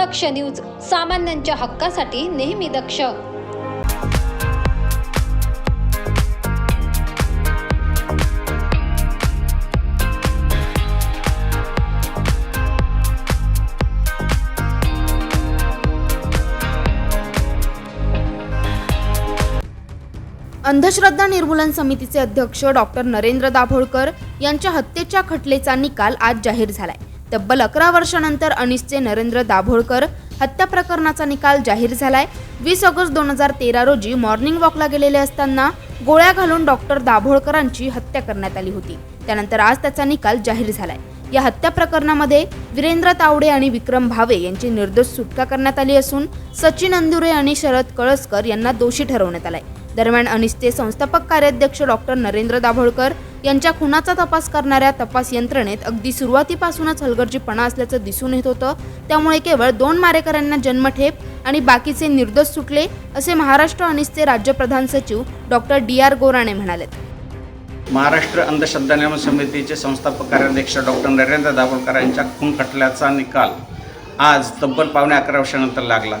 दक्ष news सामान्यांच्या हक्कासाठी नेहमी दक्ष. अंधश्रद्धा निर्मूलन समितीचे अध्यक्ष डॉक्टर नरेंद्र दाभोळकर यांच्या हत्येच्या खटलेचा निकाल आज जाहीर झालाय. तब्बल अकरा वर्षानंतर अनिसचे नरेंद्र दाभोळकर हत्या प्रकरणाचा निकाल जाहीर झालाय. वीस ऑगस्ट दोन हजार तेरा रोजी मॉर्निंग वॉकला गेलेले असताना गोळ्या घालून डॉक्टर दाभोळकरांची हत्या करण्यात आली होती. त्यानंतर आज त्याचा निकाल जाहीर झालाय. या हत्या प्रकरणामध्ये वीरेंद्र तावडे आणि विक्रम भावे यांची निर्दोष सुटका करण्यात आली असून सचिन अंदुरे आणि शरद कळसकर यांना दोषी ठरवण्यात आलाय. दरम्यान अनिसचे संस्थापक कार्याध्यक्ष डॉक्टर नरेंद्र दाभोळकर यांच्या खुनाचा तपास करणाऱ्या तपास यंत्रणेत अगदी सुरुवातीपासूनच हलगर्जीपणा असल्याचं दिसून येत होतं. त्यामुळे केवळ दोन मारेकऱ्यांना जन्मठेप आणि बाकीचे निर्दोष सुटले असे महाराष्ट्र अनिसचे राज्यप्रधान सचिव डॉक्टर डी आर गोराणे म्हणाले महाराष्ट्र अंधश्रद्धा निर्मूलन समितीचे संस्थापक कार्याध्यक्ष डॉक्टर नरेंद्र दाभोळकर यांच्या खून खटल्याचा निकाल आज तब्बल पावणे अकरा वर्षानंतर लागला.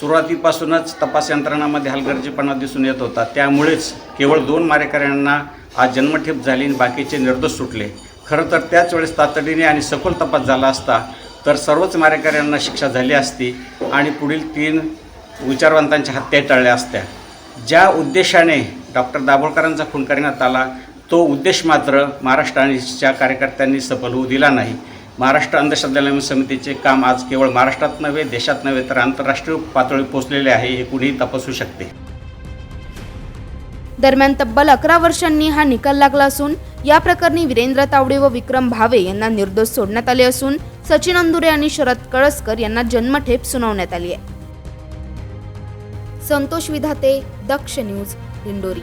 सुरुवातीपासूनच तपास यंत्रणामध्ये हलगर्जीपणा दिसून येत होता. त्यामुळेच केवळ दोन मारेकऱ्यांना आज जन्मठेप झाली आणि बाकीचे निर्दोष सुटले. खरं तर त्याच वेळेस तातडीने आणि सखोल तपास झाला असता तर सर्वच मारेकऱ्यांना शिक्षा झाली असती आणि पुढील तीन विचारवंतांच्या हत्या टळल्या असत्या. ज्या उद्देशाने डॉक्टर दाभोळकरांचा खून करण्यात आला तो उद्देश मात्र महाराष्ट्र आणिच्या कार्यकर्त्यांनी सफल होऊ दिला नाही. महाराष्ट्र अंधश्रद्धा समितीचे काम आज केवळ महाराष्ट्रात नव्हे देशात नव्हे तर आंतरराष्ट्रीय पातळी पोचलेले आहे हे कुणीही तपासू शकते. दरम्यान तब्बल अकरा वर्षांनी हा निकाल लागला असून या प्रकरणी वीरेंद्र तावडे व विक्रम भावे यांना निर्दोष सोडण्यात आले असून सचिन अंदुरे आणि शरद कळसकर यांना जन्मठेप सुनावण्यात आली आहे. संतोष विधाते दक्ष न्यूज दिंडोरी.